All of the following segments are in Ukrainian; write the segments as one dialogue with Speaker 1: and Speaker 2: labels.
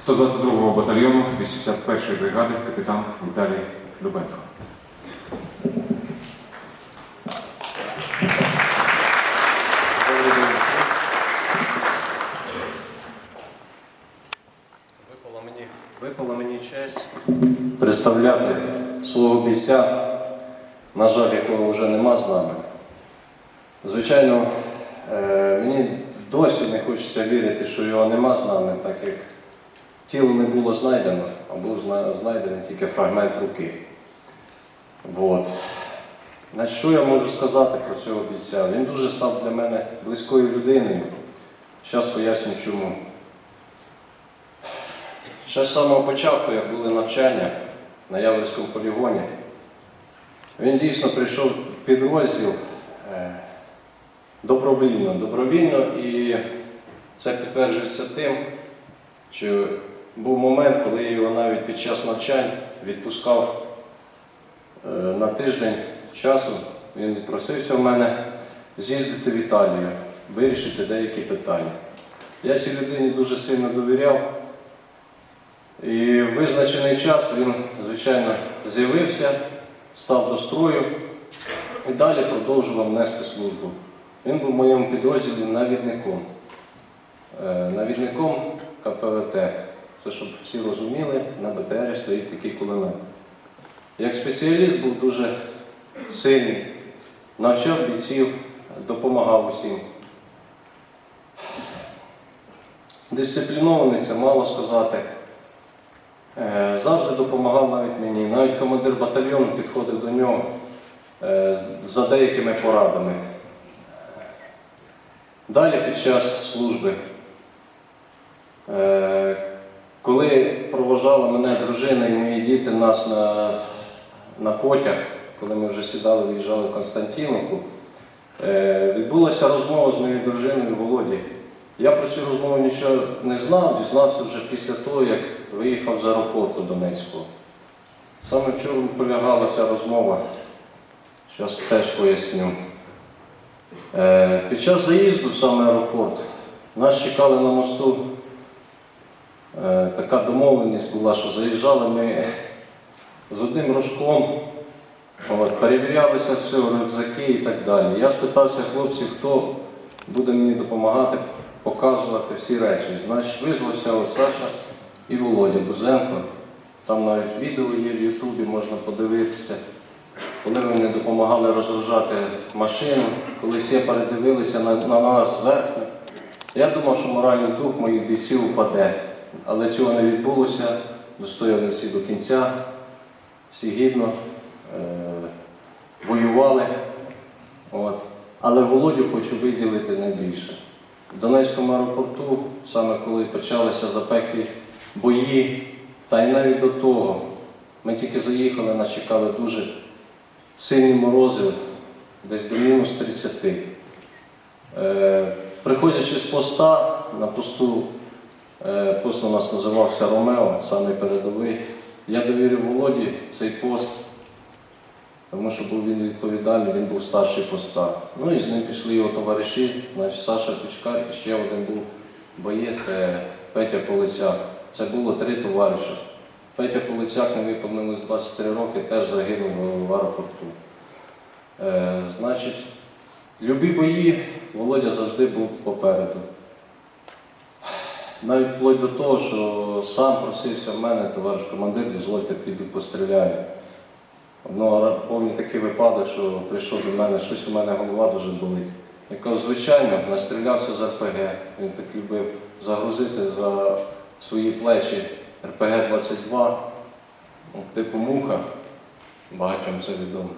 Speaker 1: 122-го батальйону 81-ї бригади капітан Віталій Любенко.
Speaker 2: Випала мені, випала мені честь представляти свого бійця, на жаль, якого вже нема з нами. Звичайно, е, мені досі не хочеться вірити, що його нема з нами, так як тіло не було знайдено, а був зна- знайдений тільки фрагмент руки. От. Значить, що я можу сказати про цього бійця? Він дуже став для мене близькою людиною. Зараз поясню чому. Ще з самого початку, як були навчання на Яворському полігоні, він дійсно прийшов в підрозділ е, добровільно. Добровільно і це підтверджується тим, що був момент, коли я його навіть під час навчань відпускав е, на тиждень часу. Він просився в мене з'їздити в Італію, вирішити деякі питання. Я цій людині дуже сильно довіряв. І в визначений час він, звичайно, з'явився, став до строю і далі продовжував нести службу. Він був в моєму підрозділі навідником. Е, Навідником КПВТ. Це щоб всі розуміли, на БТРі стоїть такий кулемет. Як спеціаліст був дуже сильний, навчав бійців, допомагав усім. Дисциплінований, це мало сказати. Е, Завжди допомагав навіть мені. Навіть командир батальйону підходив до нього е, за деякими порадами. Далі під час служби, е, провожала мене дружина і мої діти нас на, на потяг, коли ми вже сідали, виїжджали в Константиновку, е, відбулася розмова з моєю дружиною Володі. Я про цю розмову нічого не знав, дізнався вже після того, як виїхав з аеропорту Донецького. Саме в чому полягала ця розмова, зараз теж поясню. Е, під час заїзду саме аеропорт нас чекали на мосту. Е, така домовленість була, що заїжджали ми з одним рожком, от, перевірялися все, рюкзаки і так далі. Я спитався хлопців, хто буде мені допомагати показувати всі речі. Значить, визвався Саша і Володя Бузенко. Там навіть відео є в Ютубі, можна подивитися. Коли вони допомагали розгружати машину, коли всі передивилися на, на нас зверху, я думав, що моральний дух моїх бійців упаде. Але цього не відбулося, достояли всі до кінця, всі гідно е- воювали. От. Але Володю хочу виділити найбільше. В Донецькому аеропорту, саме коли почалися запеклі бої, та й навіть до того, ми тільки заїхали, нас чекали дуже сильні морози, десь до мінус 30. Е, приходячи з поста, на посту, пост у нас називався Ромео, самий передовий, я довірив Володі цей пост, тому що був він відповідальний, він був старший поста. Ну і з ним пішли його товариші, значить Саша Пічкар і ще один був боєць Петя Полицяк. Це було три товариша. Петя Полицяк не виповнилось 23 роки, теж загинув в аеропорту. Е, значить, любі бої Володя завжди був попереду. Навіть вплоть до того, що сам просився в мене, товариш командир, дозвольте, піду постріляю. Одного пам'ятаю такий випадок, що прийшов до мене, щось у мене голова дуже болить. Я звичайно, настрілявся з РПГ. Він так любив загрузити за свої плечі РПГ-22, ну, типу муха, багатьом це відомо.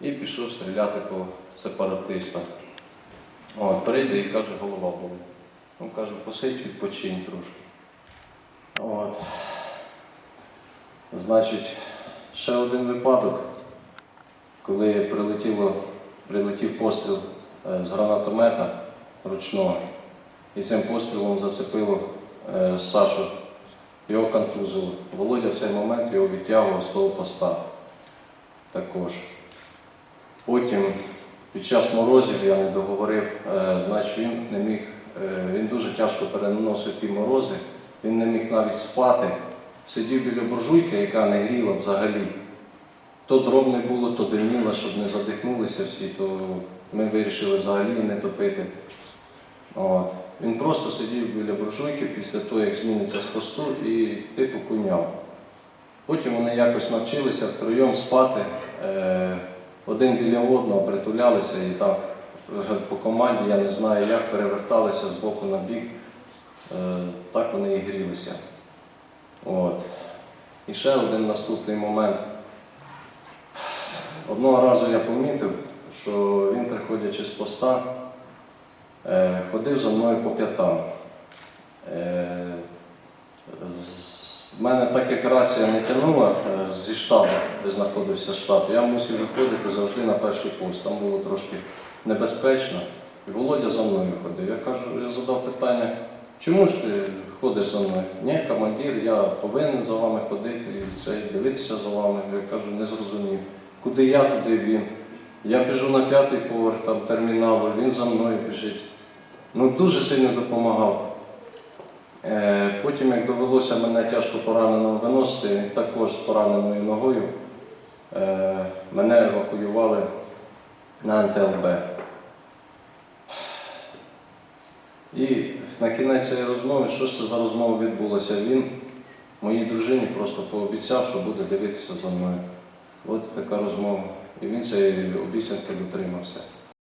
Speaker 2: І пішов стріляти по сепаратистам. От, прийде і каже, голова болить. Ну, каже, посидь, відпочинь трошки. От. Значить, ще один випадок, коли прилетіло, прилетів постріл е, з гранатомета ручного, і цим пострілом зацепило е, Сашу, його контузило. Володя в цей момент його відтягував з того поста також. Потім, під час морозів, я не договорив, е, значить він не міг, він дуже тяжко переносив ті морози, він не міг навіть спати. Сидів біля буржуйки, яка не гріла взагалі. То дров не було, то диміло, щоб не задихнулися всі, то ми вирішили взагалі не топити. От. Він просто сидів біля буржуйки після того, як зміниться з посту, і типу куняв. Потім вони якось навчилися втроєм спати, е, один біля одного притулялися і так вже по команді, я не знаю як, переверталися з боку на бік. Е, так вони і грілися. От. І ще один наступний момент. Одного разу я помітив, що він, приходячи з поста, е, ходив за мною по п'ятам. Е, з- в мене так як рація не тягнула е, зі штабу, де знаходився штаб, я мусив виходити завжди на перший пост. Там було трошки небезпечно. І Володя за мною ходив. Я кажу, я задав питання, чому ж ти ходиш за мною? Ні, командир, я повинен за вами ходити і це, дивитися за вами. Я кажу, не зрозумів. Куди я, туди він. Я біжу на п'ятий поверх там терміналу, він за мною біжить. Ну, дуже сильно допомагав. Е, Потім, як довелося мене тяжко пораненого виносити, також з пораненою ногою, е, мене евакуювали на НТЛБ. І на кінець цієї розмови, що це за розмова відбулася? Він моїй дружині просто пообіцяв, що буде дивитися за мною. От така розмова. І він цієї обіцянки дотримався.